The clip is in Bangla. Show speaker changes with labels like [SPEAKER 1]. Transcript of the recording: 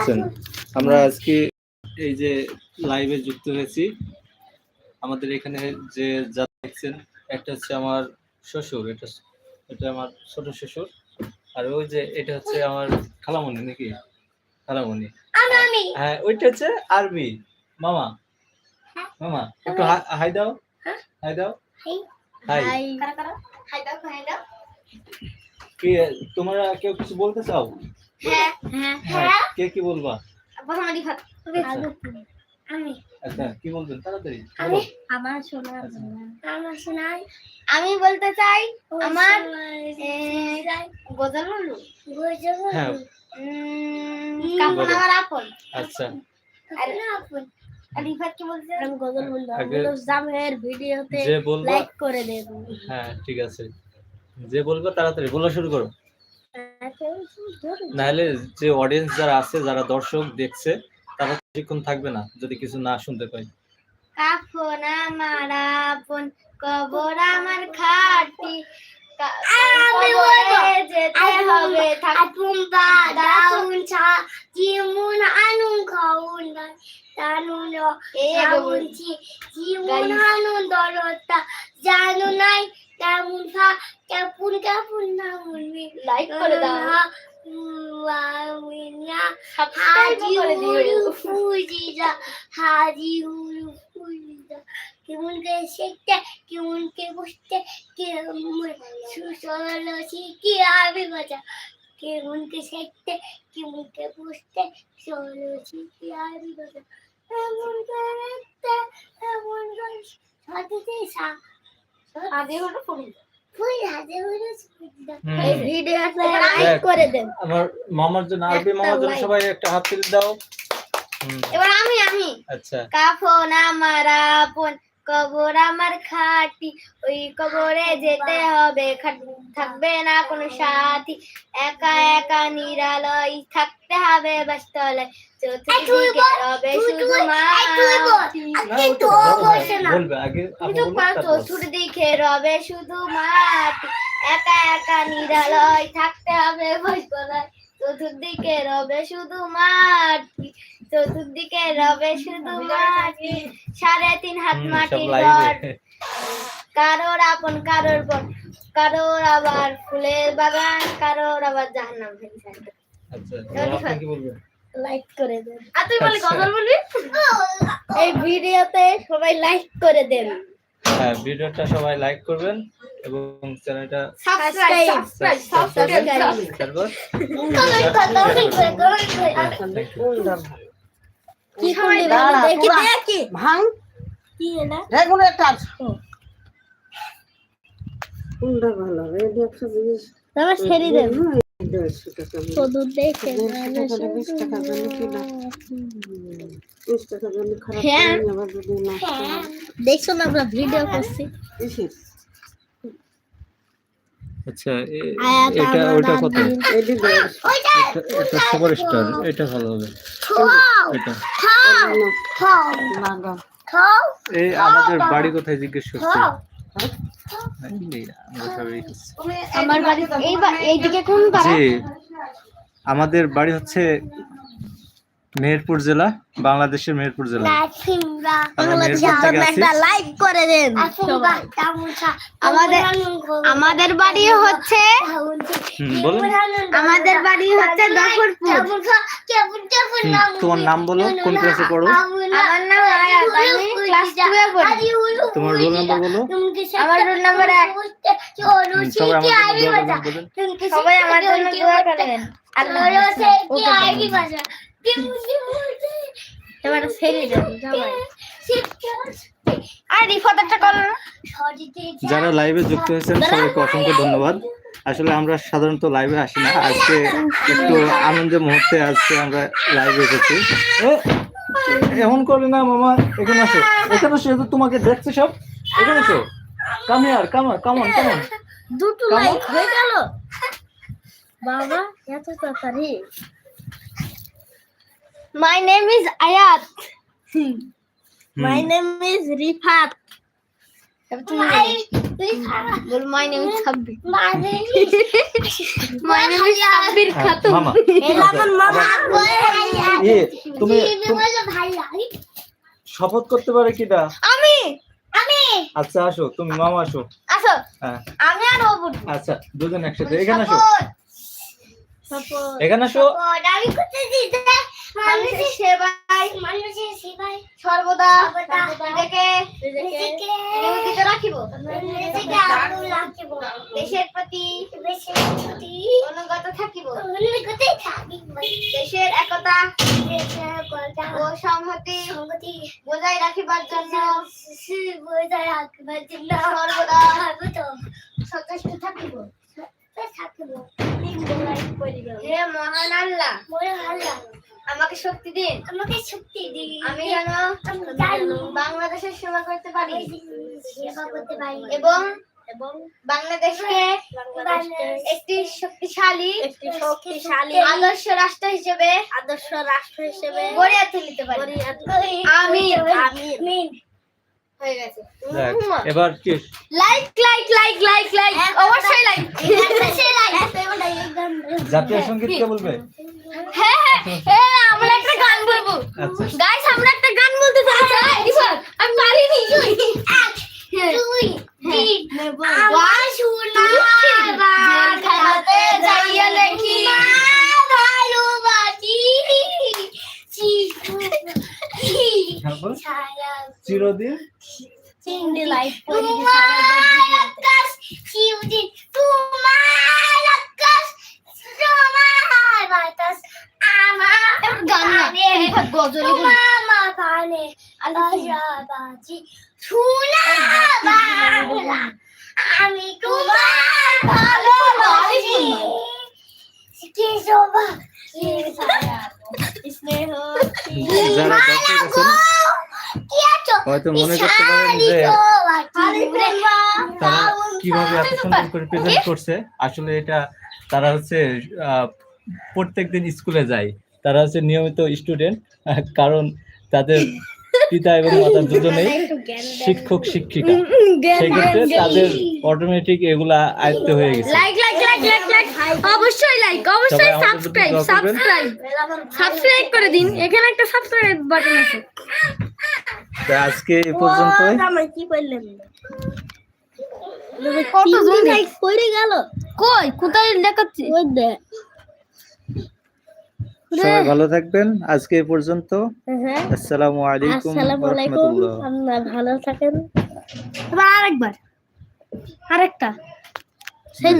[SPEAKER 1] আছেন। আমরা আজকে এই যে লাইভে যুক্ত হয়েছি। আমাদের এখানে যে যা দেখছেন একটা হচ্ছে আমার শ্বশুর এটা এটা আমার ছোট শ্বশুর। আর ওই যে এটা হচ্ছে আমার খালামণি নাকি? খালামণি। হ্যাঁ ওইটা হচ্ছে আরবি মামা। মামা একটু হাই দাও।
[SPEAKER 2] হ্যাঁ?
[SPEAKER 1] হাই দাও।
[SPEAKER 2] হাই
[SPEAKER 1] হাই
[SPEAKER 2] দাও হাই দাও।
[SPEAKER 1] কি তোমরা কেউ কিছু বলতে চাও?
[SPEAKER 2] হ্যাঁ হ্যাঁ
[SPEAKER 1] হ্যাঁ কে কি বলবা?
[SPEAKER 2] প্রথমে রিফাত আমি।
[SPEAKER 1] আচ্ছা কি বলবেন? তাড়াতাড়ি।
[SPEAKER 2] আমি আমার শোনা
[SPEAKER 1] আচ্ছা।
[SPEAKER 2] আমার আমি বলতে চাই আমার গজল বলু
[SPEAKER 1] হ্যাঁ।
[SPEAKER 2] কাপন আমার আপন।
[SPEAKER 1] আচ্ছা।
[SPEAKER 2] আর আপন। আর রিফাত কি বলছে? আমি গজল বলব ভিডিওতে
[SPEAKER 1] যে
[SPEAKER 2] করে দেব।
[SPEAKER 1] হ্যাঁ ঠিক আছে। যে বলবে তাড়াতাড়ি। বলা শুরু করো। নাহলে যে অডিয়েন্স যারা আছে যারা দর্শক দেখছে তারা বেশিক্ষণ থাকবে না যদি কিছু না শুনতে পাই
[SPEAKER 2] কাফন আমার আপন কবর আমার খাটি। কা- কবরে যেতে হবে থাকুন বা ছা জিমুন আনুন খাউন জানুন খাউন জিমুন আনুন দরতা জানু নাই কেমন ফা কেমন কেমন নামুন লাইক করে দাও। হাজি হুরু ফুজিজা হাজি হুরু ফুজিজা কেমন কে শিখতে কেমন কে বসতে কেমন শিখি আমি বাজা। কেমন কে শিখতে কেমন কে বসতে সল শিখি আমি বাজা। এমন কে এমন কে সাথে সা
[SPEAKER 1] আমার মামার জন্য আরবি মামার জন্য সবাই একটা হাত তুলে দাও।
[SPEAKER 2] এবার আমি আমি।
[SPEAKER 1] আচ্ছা।
[SPEAKER 2] কাফন আমার আপন কবর আমার খাটি ওই কবরে যেতে হবে। থাকবে না কোনো সাথী। একা একা নিরালয় থাকতে হবে বাস্তলে চতুর্দিকে হবে শুধু মাটি। রবে শুধু মাটি। একা একা নিরালয় থাকতে হবে বৈতলায় চতুর্দিকে রবে শুধু মাটি। চতুর্দিকে রবে শুধু মাটি সাড়ে তিন হাত মাটির ঘর। কারোর আপন কারোর পর কারোর আবার ফুলের বাগান কারোর আবার জাহান্নাম
[SPEAKER 1] আচ্ছা এবার আপনি কি বলবেন?
[SPEAKER 2] লাইক করে দেন। আর তুই বলি
[SPEAKER 1] আচ্ছা।
[SPEAKER 2] গজল বলবি? এই ভিডিওতে সবাই লাইক করে দেন।
[SPEAKER 1] হ্যাঁ ভিডিওটা সবাই লাইক করবেন এবং চ্যানেলটা
[SPEAKER 2] সাবস্ক্রাইব
[SPEAKER 1] সাবস্ক্রাইব করবেন তারপর?
[SPEAKER 2] কি করলি দেখি দেখি।
[SPEAKER 3] ভাঙ।
[SPEAKER 2] কি না
[SPEAKER 3] রেগুলেটর কোনটা ভালো?
[SPEAKER 2] ছেড়ে দেখে
[SPEAKER 3] টাকা বিশ টাকা খারাপ
[SPEAKER 2] হ্যাঁ।
[SPEAKER 3] হয়।
[SPEAKER 2] দেখছ না আমরা ভিডিও করছি।
[SPEAKER 3] কিসের?
[SPEAKER 1] আচ্ছা এটা
[SPEAKER 2] আমার
[SPEAKER 1] ওটা কত?
[SPEAKER 2] দাদি।
[SPEAKER 3] এটি দেড়শো
[SPEAKER 1] এটা এটা সুপার স্টার এটা ভালো হবে। এটা। এই আমাদের বাড়ি কোথায় জিজ্ঞেস করছি? জি আমাদের বাড়ি হচ্ছে মেহেরপুর জেলা বাংলাদেশের মেহেরপুর জেলা।
[SPEAKER 2] লাইক করে দেন। আমাদের আমাদের বাড়ি হচ্ছে আমাদের বাড়ি হচ্ছে
[SPEAKER 1] তোমার নাম বলো কোন ক্লাসে পড়ো?
[SPEAKER 2] আমার নাম ক্লাস এ পড়ি।
[SPEAKER 1] তোমার রোল নাম্বার বলো।
[SPEAKER 2] আমার রোল নাম্বার 1
[SPEAKER 1] সবাই আমার জন্য দোয়া করবেন বলেন।
[SPEAKER 2] সবাই আমার জন্য দোয়া করবেন আল্লাহ এবার আর
[SPEAKER 1] যারা লাইভে যুক্ত হয়েছেন সবাইকে অসংখ্য ধন্যবাদ। আসলে আমরা সাধারণত লাইভে আসি না। আজকে একটু আনন্দের মুহূর্তে আজকে আমরা লাইভে এসেছি। এমন করে না মামা এখানে আসো। এখানে আসো তো তোমাকে দেখছে সব। এখানে আসো come year come come on come on
[SPEAKER 2] দুটো? লাইক হয়ে গেল। বাবা এত তাড়াতাড়ি। মাই নেম ইজ আয়াত মাই নেম ইজ রিফাত তুমি তুই খারাপ
[SPEAKER 4] বল মাই নেম ইজ সাব্বির
[SPEAKER 2] মানে
[SPEAKER 4] মাই নেম ইজ সাব্বির
[SPEAKER 1] হ্যাঁ,
[SPEAKER 4] খাতুন
[SPEAKER 1] মামা এ তুমি
[SPEAKER 2] তুমি
[SPEAKER 1] শপথ করতে পারে কিটা?
[SPEAKER 4] আমি
[SPEAKER 2] আমি।
[SPEAKER 1] আচ্ছা আসো তুমি মামা আসো।
[SPEAKER 4] আসো।
[SPEAKER 1] হ্যাঁ।
[SPEAKER 4] আমি আর অবুর
[SPEAKER 1] আচ্ছা দুজন একসাথে। এখানে আসো। এখানে আসো।
[SPEAKER 2] আমি করতেছি যে মানুষের
[SPEAKER 4] সেবাই
[SPEAKER 2] মানুষের সেবাই
[SPEAKER 4] সর্বদা নিজেকে নিয়োজিত রাখিব।
[SPEAKER 2] নিজেকে আগুন রাখিব।
[SPEAKER 4] দেশের প্রতি
[SPEAKER 2] বেশি ছুটি
[SPEAKER 4] অনুগত থাকিব।
[SPEAKER 2] কোথায় থাকি
[SPEAKER 4] দেশের একতা ও সংহতি
[SPEAKER 2] সংগতি
[SPEAKER 4] বজায় রাখিবার জন্য
[SPEAKER 2] বজায় রাখবার জন্য
[SPEAKER 4] সর্বদা সচেষ্ট থাকিব।
[SPEAKER 2] থাকিব।
[SPEAKER 4] হে মহান আল্লাহ।
[SPEAKER 2] মনে হাল্লা
[SPEAKER 4] আমাকে শক্তি দিন।
[SPEAKER 2] আমাকে শক্তি দিই
[SPEAKER 4] আমি যেন বাংলাদেশের সেবা করতে পারি।
[SPEAKER 2] সেবা করতে পারি।
[SPEAKER 4] এবং
[SPEAKER 2] এবং
[SPEAKER 4] বাংলাদেশকে একটি শক্তিশালী
[SPEAKER 2] একটি শক্তিশালী
[SPEAKER 4] আদর্শ রাষ্ট্র হিসেবে
[SPEAKER 2] আদর্শ রাষ্ট্র হিসেবে
[SPEAKER 4] গড়ে তুলিতে পারি। আমিন।
[SPEAKER 2] আমিন।
[SPEAKER 4] হয়ে গেছে।
[SPEAKER 1] এবার কি?
[SPEAKER 4] Like like like like like. অবশ্যই লাইক।
[SPEAKER 1] জাতীয় সংগীত কে বলবে?
[SPEAKER 4] হ্যাঁ হ্যাঁ হ্যাঁ আমরা একটা গান বলব
[SPEAKER 1] আচ্ছা
[SPEAKER 4] গাইস আমরা একটা গান বলতে আমি পারিনি
[SPEAKER 2] দুই তিন।
[SPEAKER 4] ওয়ান জেল খানাতে যাইয়া দেখি
[SPEAKER 2] ভালোবাসি
[SPEAKER 1] হ্যাঁ, চিরদিন?
[SPEAKER 2] তোমার আকাশ তোমার বাতাস আমার
[SPEAKER 4] গান না
[SPEAKER 2] প্রাণে,
[SPEAKER 4] গজল
[SPEAKER 2] তোমার প্রাণে আশাবাজি শোনা বাংলা আমি তোমার ভালোবাসি কি শোভা কি স্নেহ
[SPEAKER 1] যারা দর্শক আছেন হয়তো মনে করতে পারেন যে তারা কীভাবে এত সুন্দর করে প্রেজেন্ট করছে? আসলে এটা তারা হচ্ছে প্রত্যেকদিন স্কুলে যায়। তারা হচ্ছে নিয়মিত স্টুডেন্ট কারণ তাদের পিতা এবং মাতা দুজনেই শিক্ষক শিক্ষিকা। সেক্ষেত্রে তাদের অটোমেটিক এগুলা আয়ত্ত হয়ে গেছে।
[SPEAKER 4] Like like like like like অবশ্যই লাইক অবশ্যই সাবস্ক্রাইব সাবস্ক্রাইব সাবস্ক্রাইব করে দিন। এখানে একটা সাবস্ক্রাইব বাটন আছে।
[SPEAKER 1] তো আজকে এই পর্যন্তই।
[SPEAKER 2] কি করলেন
[SPEAKER 4] কত জন
[SPEAKER 2] পড়ে গেল।
[SPEAKER 4] কই? কোথায় দেখাচ্ছে?
[SPEAKER 2] ওই দে
[SPEAKER 1] সবাই ভালো থাকবেন। আজকে এই পর্যন্ত। আসসালাম
[SPEAKER 2] আসসালামু আলাইকুম। আপনারা ভালো থাকেন।
[SPEAKER 4] আরেকবার। আরেকটা।
[SPEAKER 2] সেই